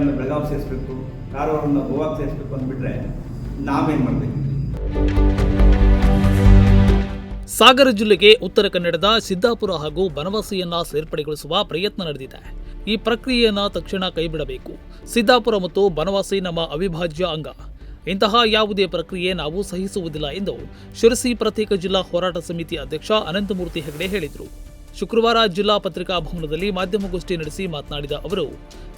ಅವರನ್ನು ಬೆಳಗಾವಿ ಸೇರಿಸ್ಬೇಕು ಅಂದ್ಬಿಟ್ರೆ ನಾವೇನು ಮಾಡಬೇಕು? ಸಾಗರ ಜಿಲ್ಲೆಗೆ ಉತ್ತರ ಕನ್ನಡದ ಸಿದ್ದಾಪುರ ಹಾಗೂ ಬನವಾಸಿಯನ್ನ ಸೇರ್ಪಡೆಗೊಳಿಸುವ ಪ್ರಯತ್ನ ನಡೆದಿದೆ. ಈ ಪ್ರಕ್ರಿಯೆಯನ್ನ ತಕ್ಷಣ ಕೈಬಿಡಬೇಕು. ಸಿದ್ದಾಪುರ ಮತ್ತು ಬನವಾಸಿ ನಮ್ಮ ಅವಿಭಾಜ್ಯ ಅಂಗ. ಇಂತಹ ಯಾವುದೇ ಪ್ರಕ್ರಿಯೆ ನಾವು ಸಹಿಸುವುದಿಲ್ಲ ಎಂದು ಶಿರಸಿ ಪ್ರತ್ಯೇಕ ಜಿಲ್ಲಾ ಹೋರಾಟ ಸಮಿತಿ ಅಧ್ಯಕ್ಷ ಅನಂತಮೂರ್ತಿ ಹೆಗಡೆ ಹೇಳಿದರು. ಶುಕ್ರವಾರ ಜಿಲ್ಲಾ ಪತ್ರಿಕಾ ಭವನದಲ್ಲಿ ಮಾಧ್ಯಮಗೋಷ್ಠಿ ನಡೆಸಿ ಮಾತನಾಡಿದ ಅವರು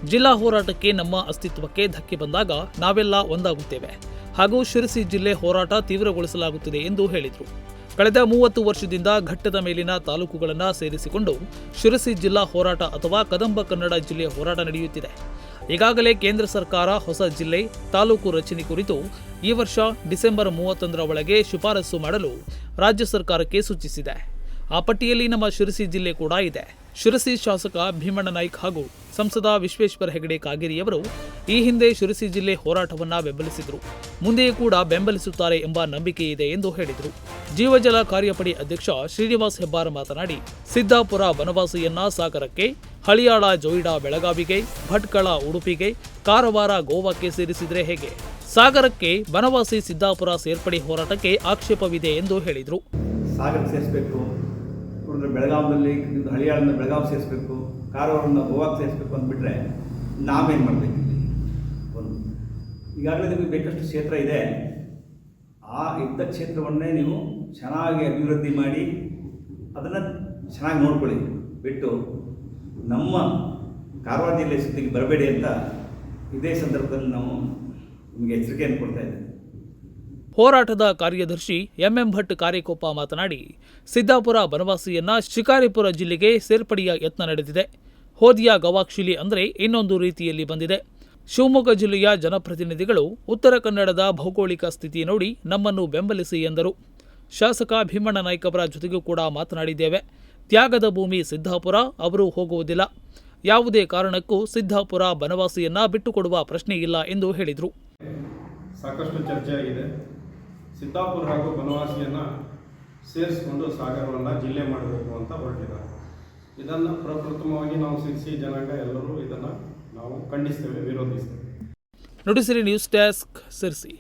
ಜಿಲ್ಲಾ ಹೋರಾಟಕ್ಕೆ ನಮ್ಮ ಅಸ್ತಿತ್ವಕ್ಕೆ ಧಕ್ಕೆ ಬಂದಾಗ ನಾವೆಲ್ಲ ಒಂದಾಗುತ್ತೇವೆ. ಹಾಗೂ ಶಿರಸಿ ಜಿಲ್ಲೆ ಹೋರಾಟ ತೀವ್ರಗೊಳಿಸಲಾಗುತ್ತಿದೆ ಎಂದು ಹೇಳಿದರು. ಕಳೆದ ಮೂವತ್ತು ವರ್ಷದಿಂದ ಘಟ್ಟದ ಮೇಲಿನ ತಾಲೂಕುಗಳನ್ನು ಸೇರಿಸಿಕೊಂಡು ಶಿರಸಿ ಜಿಲ್ಲಾ ಹೋರಾಟ ಅಥವಾ ಕದಂಬ ಕನ್ನಡ ಜಿಲ್ಲೆ ಹೋರಾಟ ನಡೆಯುತ್ತಿದೆ. ಈಗಾಗಲೇ ಕೇಂದ್ರ ಸರ್ಕಾರ ಹೊಸ ಜಿಲ್ಲೆ, ತಾಲೂಕು ರಚನೆ ಕುರಿತು ಈ ವರ್ಷ ಡಿಸೆಂಬರ್ ಮೂವತ್ತೊಂದರ ಒಳಗೆ ಶಿಫಾರಸು ಮಾಡಲು ರಾಜ್ಯ ಸರ್ಕಾರಕ್ಕೆ ಸೂಚಿಸಿದೆ. ಆ ಪಟ್ಟಿಯಲ್ಲಿ ನಮ್ಮ ಶಿರಸಿ ಜಿಲ್ಲೆ ಕೂಡ ಇದೆ. ಶಿರಸಿ ಶಾಸಕ ಭೀಮಣ್ಣ ನಾಯ್ಕ್ ಹಾಗೂ ಸಂಸದ ವಿಶ್ವೇಶ್ವರ ಹೆಗಡೆ ಕಾಗೇರಿಯವರು ಈ ಹಿಂದೆ ಶಿರಸಿ ಜಿಲ್ಲೆ ಹೋರಾಟವನ್ನ ಬೆಂಬಲಿಸಿದರು. ಮುಂದೆಯೂ ಕೂಡ ಬೆಂಬಲಿಸುತ್ತಾರೆ ಎಂಬ ನಂಬಿಕೆ ಇದೆ ಎಂದು ಹೇಳಿದರು. ಜೀವಜಲ ಕಾರ್ಯಪಡೆ ಅಧ್ಯಕ್ಷ ಶ್ರೀನಿವಾಸ್ ಹೆಬ್ಬಾರ್ ಮಾತನಾಡಿ, ಸಿದ್ದಾಪುರ ವನವಾಸಿಯನ್ನ ಸಾಗರಕ್ಕೆ, ಹಳಿಯಾಳ ಜೋಯಿಡಾ ಬೆಳಗಾವಿಗೆ, ಭಟ್ಕಳ ಉಡುಪಿಗೆ, ಕಾರವಾರ ಗೋವಾಕ್ಕೆ ಸೇರಿಸಿದರೆ ಹೇಗೆ? ಸಾಗರಕ್ಕೆ ಬನವಾಸಿ ಸಿದ್ದಾಪುರ ಸೇರ್ಪಡೆ ಹೋರಾಟಕ್ಕೆ ಆಕ್ಷೇಪವಿದೆ ಎಂದು ಹೇಳಿದರು. ಸಾಗರಕ್ಕೆ ಬೆಳಗಾವದಲ್ಲಿ ಇದು ಹಳಿಯಾಳನ್ನ ಬೆಳಗಾವಿ ಸೇರಿಸ್ಬೇಕು, ಕಾರವಾರನ್ನ ಗೋವಾಕ್ಕೆ ಸೇರಿಸ್ಬೇಕು ಅಂದ್ಬಿಟ್ರೆ ನಾವೇನು ಮಾಡಬೇಕು ಒಂದು ಈಗಾಗಲೇ ನಿಮಗೆ ಬೇಕಷ್ಟು ಕ್ಷೇತ್ರ ಇದೆ. ಆ ಇದ್ದ ಕ್ಷೇತ್ರವನ್ನೇ ನೀವು ಚೆನ್ನಾಗಿ ಅಭಿವೃದ್ಧಿ ಮಾಡಿ, ಅದನ್ನು ಚೆನ್ನಾಗಿ ನೋಡ್ಕೊಳ್ಳಿ. ಬಿಟ್ಟು ನಮ್ಮ ಕಾರವಾರ ಜಿಲ್ಲೆ ಸುದ್ದಿಗೆ ಬರಬೇಡಿ ಅಂತ ಇದೇ ಸಂದರ್ಭದಲ್ಲಿ ನಾವು ನಿಮಗೆ ಎಚ್ಚರಿಕೆಯನ್ನು ಕೊಡ್ತಾ ಹೋರಾಟದ ಕಾರ್ಯದರ್ಶಿ ಎಂಎಂ ಭಟ್ ಕಾರ್ಯಕೊಪ್ಪ ಮಾತನಾಡಿ, ಸಿದ್ದಾಪುರ ಬನವಾಸಿಯನ್ನ ಶಿಕಾರಿಪುರ ಜಿಲ್ಲೆಗೆ ಸೇರ್ಪಡೆಯ ಯತ್ನ ನಡೆದಿದೆ. ಹೋದಿಯ ಗವಾಕ್ಷಿಲಿ ಅಂದರೆ ಇನ್ನೊಂದು ರೀತಿಯಲ್ಲಿ ಬಂದಿದೆ. ಶಿವಮೊಗ್ಗ ಜಿಲ್ಲೆಯ ಜನಪ್ರತಿನಿಧಿಗಳು ಉತ್ತರ ಕನ್ನಡದ ಭೌಗೋಳಿಕ ಸ್ಥಿತಿ ನೋಡಿ ನಮ್ಮನ್ನು ಬೆಂಬಲಿಸಿ ಎಂದರು. ಶಾಸಕ ಭೀಮಣ್ಣ ನಾಯ್ಕ ಅವರ ಜೊತೆಗೂ ಕೂಡ ಮಾತನಾಡಿದ್ದೇವೆ. ತ್ಯಾಗದ ಭೂಮಿ ಸಿದ್ದಾಪುರ, ಅವರು ಹೋಗುವುದಿಲ್ಲ. ಯಾವುದೇ ಕಾರಣಕ್ಕೂ ಸಿದ್ದಾಪುರ ಬನವಾಸಿಯನ್ನ ಬಿಟ್ಟುಕೊಡುವ ಪ್ರಶ್ನೆ ಇಲ್ಲ ಎಂದು ಹೇಳಿದರು. ಸಾಕಷ್ಟು ಚರ್ಚೆ ಆಗಿದೆ ಸಿದ್ದಾಪುರ ಹಾಗೂ ಬನವಾಸಿಯನ್ನು ಸೇರಿಸಿಕೊಂಡು ಸಾಗರವನ್ನು ಜಿಲ್ಲೆ ಮಾಡಬೇಕು ಅಂತ ಹೊರಟಿದ್ದಾರೆ. ಇದನ್ನು ಪ್ರಪ್ರಥಮವಾಗಿ ನಾವು ಸಿರಿಸಿ ಜನಾಂಗ ಎಲ್ಲರೂ ಇದನ್ನು ನಾವು ಖಂಡಿಸ್ತೇವೆ, ವಿರೋಧಿಸ್ತೇವೆ. Nudisiri news desk Sirsi.